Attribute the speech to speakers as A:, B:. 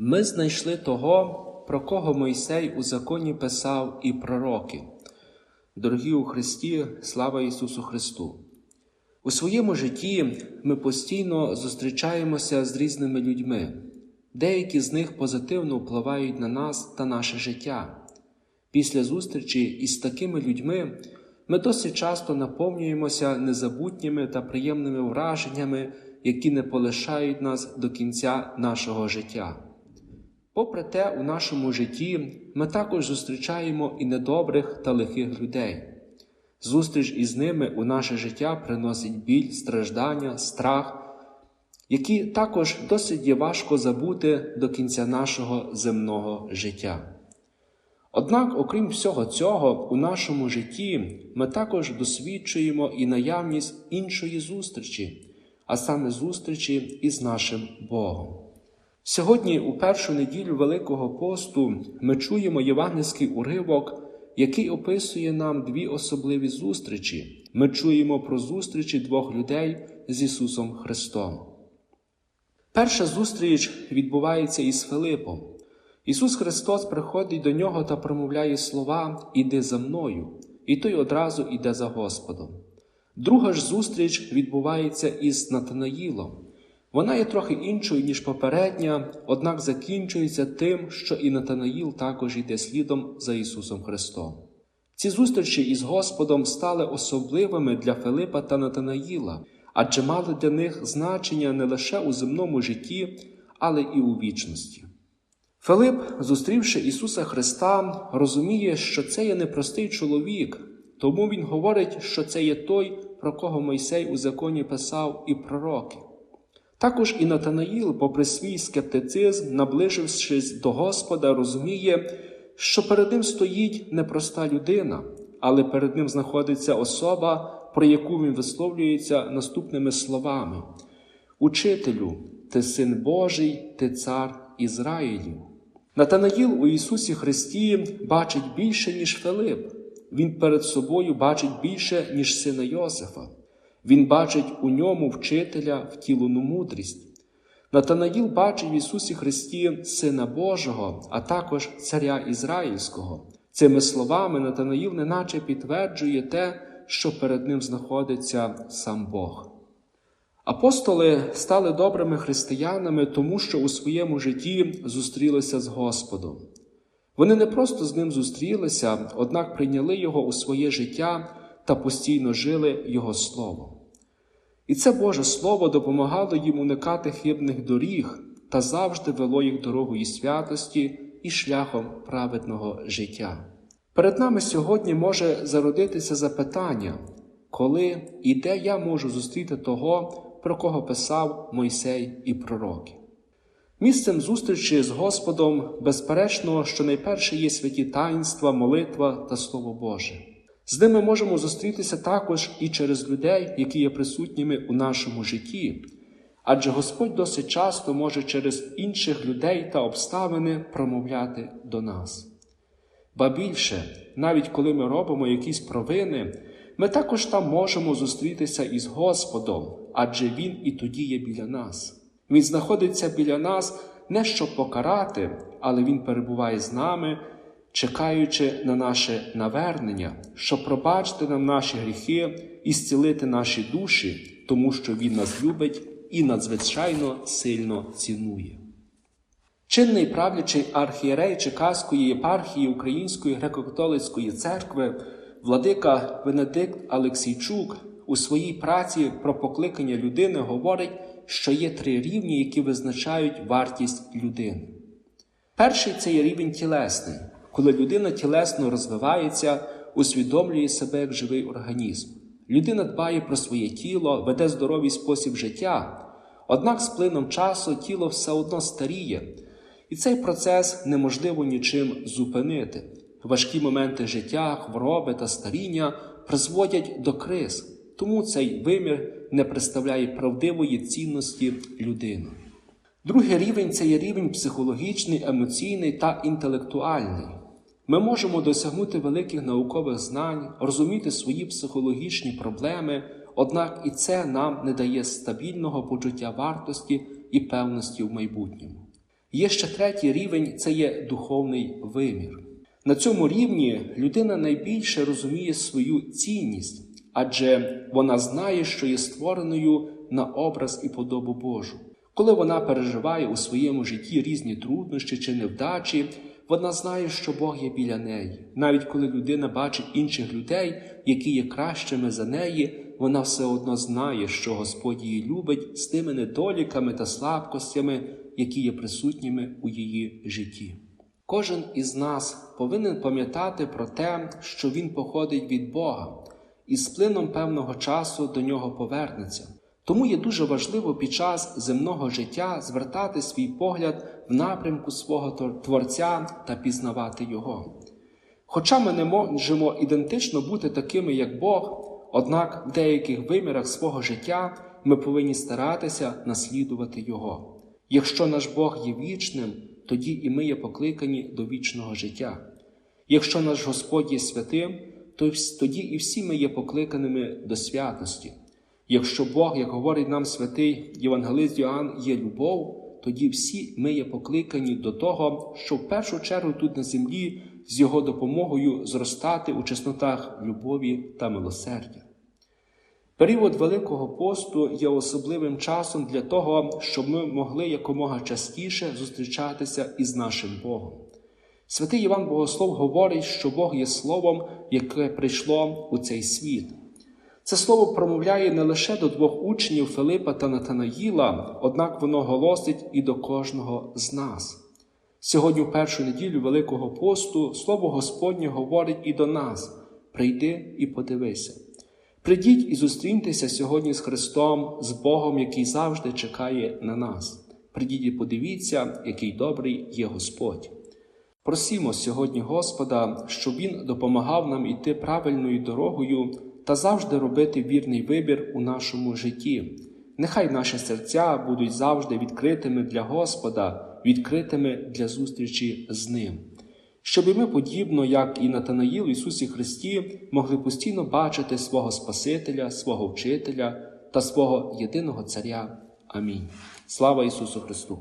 A: Ми знайшли того, про кого Мойсей у законі писав і пророки. Дорогі у Христі, слава Ісусу Христу! У своєму житті ми постійно зустрічаємося з різними людьми. Деякі з них позитивно впливають на нас та наше життя. Після зустрічі із такими людьми ми досить часто наповнюємося незабутніми та приємними враженнями, які не полишають нас до кінця нашого життя. Попри те, у нашому житті ми також зустрічаємо і недобрих та лихих людей. Зустріч із ними у наше життя приносить біль, страждання, страх, які також досить є важко забути до кінця нашого земного життя. Однак, окрім всього цього, у нашому житті ми також досвідчуємо і наявність іншої зустрічі, а саме зустрічі із нашим Богом. Сьогодні, у першу неділю Великого посту, ми чуємо євангельський уривок, який описує нам дві особливі зустрічі. Ми чуємо про зустрічі двох людей з Ісусом Христом. Перша зустріч відбувається із Филипом. Ісус Христос приходить до нього та промовляє слова Іди за мною, і той одразу йде за Господом. Друга ж зустріч відбувається із Натанаїлом. Вона є трохи іншою, ніж попередня, однак закінчується тим, що і Натанаїл також йде слідом за Ісусом Христом. Ці зустрічі із Господом стали особливими для Филипа та Натанаїла, адже мали для них значення не лише у земному житті, але і у вічності. Филип, зустрівши Ісуса Христа, розуміє, що це є непростий чоловік, тому Він говорить, що це є той, про кого Мойсей у законі писав і пророки. Також і Натанаїл, попри свій скептицизм, наближившись до Господа, розуміє, що перед ним стоїть непроста людина, але перед ним знаходиться особа, про яку він висловлюється наступними словами: Учителю, ти син Божий, ти цар Ізраїлів. Натанаїл у Ісусі Христі бачить більше, ніж Филип. Він перед собою бачить більше, ніж сина Йосифа. Він бачить у ньому вчителя втілену мудрість. Натанаїл бачить в Ісусі Христі Сина Божого, а також Царя Ізраїльського. Цими словами Натанаїл неначе підтверджує те, що перед ним знаходиться сам Бог. Апостоли стали добрими християнами, тому що у своєму житті зустрілися з Господом. Вони не просто з ним зустрілися, однак прийняли Його у своє життя та постійно жили Його Словом. І це Боже Слово допомагало їм уникати хибних доріг та завжди вело їх дорогою святості і шляхом праведного життя. Перед нами сьогодні може зародитися запитання, коли і де я можу зустріти того, про кого писав Мойсей і пророки. Місцем зустрічі з Господом, безперечно, що найперше є святі таїнства, молитва та Слово Боже. З ними можемо зустрітися також і через людей, які є присутніми у нашому житті, адже Господь досить часто може через інших людей та обставини промовляти до нас. Ба більше, навіть коли ми робимо якісь провини, ми також там можемо зустрітися із Господом, адже Він і тоді є біля нас. Він знаходиться біля нас не щоб покарати, але Він перебуває з нами чекаючи на наше навернення, щоб пробачити нам наші гріхи і зцілити наші душі, тому що Він нас любить і надзвичайно сильно цінує. Чинний правлячий архієрей Чекаської єпархії Української греко-католицької церкви, владика Венедикт Алексійчук у своїй праці про покликання людини говорить, що є три рівні, які визначають вартість людини. Перший це є рівень тілесний, коли людина тілесно розвивається, усвідомлює себе як живий організм. Людина дбає про своє тіло, веде здоровий спосіб життя, однак з плином часу тіло все одно старіє, і цей процес неможливо нічим зупинити. Важкі моменти життя, хвороби та старіння призводять до криз, тому цей вимір не представляє правдивої цінності людини. Другий рівень це є рівень психологічний, емоційний та інтелектуальний. Ми можемо досягнути великих наукових знань, розуміти свої психологічні проблеми, однак і це нам не дає стабільного почуття вартості і певності в майбутньому. Є ще третій рівень це є духовний вимір. На цьому рівні людина найбільше розуміє свою цінність, адже вона знає, що є створеною на образ і подобу Божу. Коли вона переживає у своєму житті різні труднощі чи невдачі, вона знає, що Бог є біля неї. Навіть коли людина бачить інших людей, які є кращими за неї, вона все одно знає, що Господь її любить з тими недоліками та слабкостями, які є присутніми у її житті. Кожен із нас повинен пам'ятати про те, що він походить від Бога, і з плином певного часу до нього повернеться. Тому є дуже важливо під час земного життя звертати свій погляд в напрямку свого Творця та пізнавати Його. Хоча ми не можемо ідентично бути такими, як Бог, однак в деяких вимірах свого життя ми повинні старатися наслідувати Його. Якщо наш Бог є вічним, тоді і ми є покликані до вічного життя. Якщо наш Господь є святим, то тоді і всі ми є покликаними до святості. Якщо Бог, як говорить нам святий Євангелист Йоанн, є любов, тоді всі ми є покликані до того, що в першу чергу тут на землі з Його допомогою зростати у чеснотах любові та милосердя. Період Великого посту є особливим часом для того, щоб ми могли якомога частіше зустрічатися із нашим Богом. Святий Іван Богослов говорить, що Бог є Словом, яке прийшло у цей світ. Це слово промовляє не лише до двох учнів Филипа та Натанаїла, однак воно голосить і до кожного з нас. Сьогодні, в першу неділю Великого посту, Слово Господнє говорить і до нас: прийди і подивися. Придіть і зустріньтеся сьогодні з Христом, з Богом, який завжди чекає на нас. Придіть і подивіться, який добрий є Господь. Просімо сьогодні Господа, щоб Він допомагав нам іти правильною дорогою та завжди робити вірний вибір у нашому житті. Нехай наші серця будуть завжди відкритими для Господа, відкритими для зустрічі з Ним. Щоб і ми, подібно як і Натанаїл в Ісусі Христі, могли постійно бачити свого Спасителя, свого Вчителя та свого єдиного Царя. Амінь. Слава Ісусу Христу!